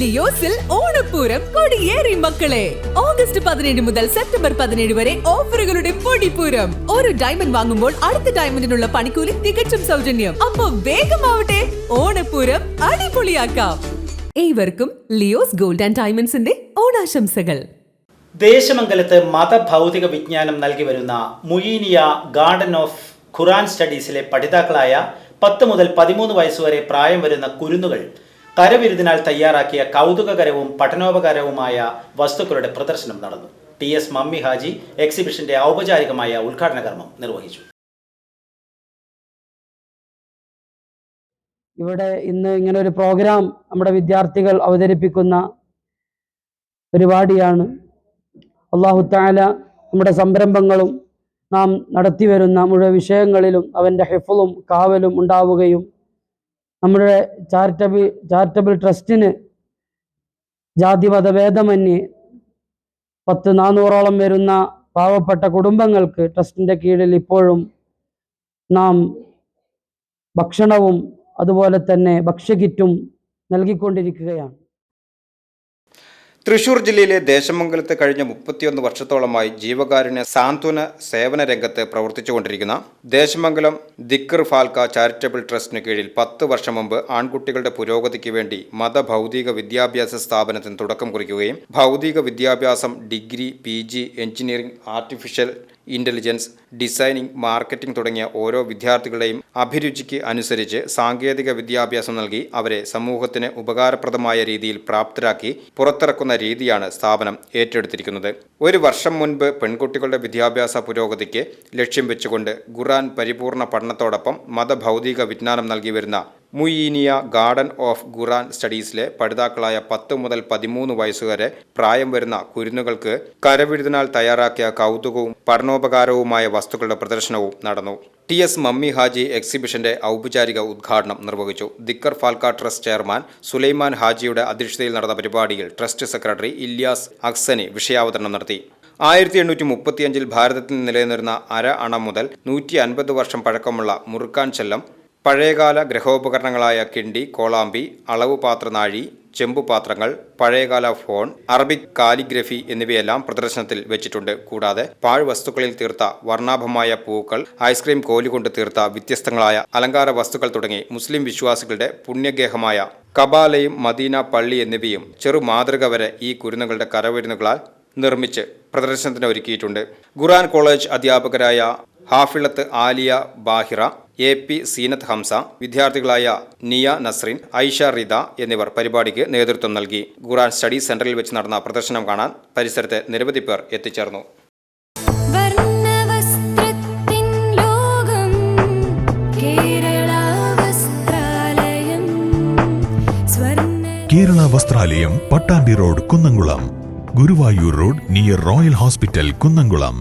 ലിയോസിൽ ഓണപ്പൂരം കൊടിയേറി മക്കളെ. ഓഗസ്റ്റ് പതിനേഴ് മുതൽ സെപ്റ്റംബർ പതിനേഴ് വരെ ഓഫറുകളുടെ പൊടിപ്പൂരം. ഒരു ഡയമണ്ട് വാങ്ങുമ്പോൾ അടുത്ത ഡയമണ്ടിനുള്ള പണിക്കൂലി തികച്ചും സൗജന്യം. അപ്പൊ വേഗമാവട്ടെ ഓണപ്പൂരം അടിപൊളിയാക്കാം. ഏവർക്കും ലിയോസ് ഗോൾഡ് ആൻഡ് ഡയമണ്ട്സിന്റെ ഓണാശംസകൾ. ദേശമംഗലത്ത് മതഭൗതിക വിജ്ഞാനം നൽകി വരുന്ന മുയീനിയ ഗാർഡൻ ഓഫ് ഖുറാൻ സ്റ്റഡീസിലെ പഠിതാക്കളായ പത്ത് മുതൽ പതിമൂന്ന് വയസ്സുവരെ പ്രായം വരുന്ന കുരുന്നുകൾ കരവിരുതിനാൽ തയ്യാറാക്കിയ കൗതുകകരവും പഠനോപകാരവുമായ വസ്തുക്കളുടെ പ്രദർശനം നടന്നു. ടി എസ് മമ്മി ഹാജി എക്സിബിഷന്റെ ഔപചാരികമായ ഉദ്ഘാടന കർമ്മം നിർവഹിച്ചു. ഇവിടെ ഇന്ന് ഇങ്ങനെ ഒരു പ്രോഗ്രാം നമ്മുടെ വിദ്യാർത്ഥികൾ അവതരിപ്പിക്കുന്ന പരിപാടിയാണ്. അള്ളാഹു താല നമ്മുടെ സംരംഭങ്ങളും നാം നടത്തിവരുന്ന മുഴുവൻ വിഷയങ്ങളിലും അവന്റെ ഹെഫലും കാവലും ഉണ്ടാവുകയും നമ്മുടെ ചാരിറ്റബിൾ ചാരിറ്റബിൾ ട്രസ്റ്റിന് ജാതി മതഭേദമന്യേ പത്ത് നാനൂറോളം വരുന്ന പാവപ്പെട്ട കുടുംബങ്ങൾക്ക് ട്രസ്റ്റിന്റെ കീഴിൽ ഇപ്പോഴും നാം ഭക്ഷണവും അതുപോലെ തന്നെ ഭക്ഷ്യകിറ്റും നൽകിക്കൊണ്ടിരിക്കുകയാണ്. തൃശൂർ ജില്ലയിലെ ദേശമംഗലത്ത് കഴിഞ്ഞ മുപ്പത്തിയൊന്ന് വർഷത്തോളമായി ജീവകാരുണ്യ സാന്ത്വന സേവന രംഗത്ത് പ്രവർത്തിച്ചുകൊണ്ടിരിക്കുന്ന ദേശമംഗലം ദിക്കർ ഫാൽക്ക ചാരിറ്റബിൾ ട്രസ്റ്റിന് കീഴിൽ പത്ത് വർഷം മുമ്പ് ആൺകുട്ടികളുടെ പുരോഗതിക്ക് വേണ്ടി മതഭൗതിക വിദ്യാഭ്യാസ സ്ഥാപനത്തിന് തുടക്കം കുറിക്കുകയും ഭൗതിക വിദ്യാഭ്യാസം degree P engineering artificial intelligence designing marketing തുടങ്ങിയ ഓരോ വിദ്യാർത്ഥികളുടെയും അഭിരുചിക്ക് അനുസരിച്ച് സാങ്കേതിക വിദ്യാഭ്യാസം നൽകി അവരെ സമൂഹത്തിന് ഉപകാരപ്രദമായ രീതിയിൽ പ്രാപ്തരാക്കി പുറത്തിറക്കുന്ന രീതിയാണ് സ്ഥാപനം ഏറ്റെടുത്തിരിക്കുന്നത്. ഒരു വർഷം മുൻപ് പെൺകുട്ടികളുടെ വിദ്യാഭ്യാസ പുരോഗതിക്ക് ലക്ഷ്യം വെച്ചുകൊണ്ട് ഖുറാൻ പരിപൂർണ പഠനത്തോടൊപ്പം മതഭൗതിക വിജ്ഞാനം നൽകി വരുന്ന മുയീനിയ ഗാർഡൻ ഓഫ് ഖുറാൻ സ്റ്റഡീസിലെ പഠിതാക്കളായ പത്ത് മുതൽ പതിമൂന്ന് വയസ്സുവരെ പ്രായം വരുന്ന കുരുന്നുകൾക്ക് കരവിരുതിനാൽ തയ്യാറാക്കിയ കൗതുകവും പഠനോപകാരവുമായ വസ്തുക്കളുടെ പ്രദർശനവും നടന്നു. ടി എസ് മമ്മി ഹാജി എക്സിബിഷന്റെ ഔപചാരിക ഉദ്ഘാടനം നിർവഹിച്ചു. ദിക്കർ ഫാൽക്ക ട്രസ്റ്റ് ചെയർമാൻ സുലൈമാൻ ഹാജിയുടെ അധ്യക്ഷതയിൽ നടന്ന പരിപാടിയിൽ ട്രസ്റ്റ് സെക്രട്ടറി ഇല്യാസ് അക്സനി വിഷയാവതരണം നടത്തി. ആയിരത്തി എണ്ണൂറ്റി മുപ്പത്തിയഞ്ചിൽ ഭാരതത്തിൽ നിലനിന്നിരുന്ന അര അണ മുതൽ നൂറ്റി അൻപത് വർഷം പഴക്കമുള്ള മുറുക്കാൻ ചെല്ലം പഴയകാല ഗ്രഹോപകരണങ്ങളായ കിണ്ടി കോളാമ്പി അളവ് പാത്രനാഴി ചെമ്പുപാത്രങ്ങൾ പഴയകാല ഫോൺ അറബിക് കാലിഗ്രഫി എന്നിവയെല്ലാം പ്രദർശനത്തിൽ വെച്ചിട്ടുണ്ട്. കൂടാതെ പാഴ്വസ്തുക്കളിൽ തീർത്ത വർണാഭമായ പൂക്കൾ ഐസ്ക്രീം കോലുകൊണ്ട് തീർത്ത വ്യത്യസ്തങ്ങളായ അലങ്കാര വസ്തുക്കൾ തുടങ്ങി മുസ്ലിം വിശ്വാസികളുടെ പുണ്യഗേഹമായ കബാലയും മദീന പള്ളി എന്നിവയും ചെറു മാതൃക വരെ ഈ കുരുന്നുകളുടെ കരവിരുന്നുകളാൽ നിർമ്മിച്ച് പ്രദർശനത്തിന് ഒരുക്കിയിട്ടുണ്ട് ഖുറാൻ കോളേജ് അധ്യാപകരായ ഹാഫിളത്ത് ആലിയ ബാഹിറ എ പി സീനത്ത് ഹംസ വിദ്യാർത്ഥികളായ നിയ നസ്രിൻ ഐഷ റിദ എന്നിവർ പരിപാടിക്ക് നേതൃത്വം നൽകി. ഖുറാൻ സ്റ്റഡി സെന്ററിൽ വെച്ച് നടന്ന പ്രദർശനം കാണാൻ പരിസരത്തെ നിരവധി പേർ എത്തിച്ചേർന്നു. വർണവസ്ത്രത്തിൻ ലോകം Kerala Vasthralayam Swarna Kerala Vasthralayam Pattambi road Kunnamkulam. Guruvayur road near royal hospital Kunnamkulam.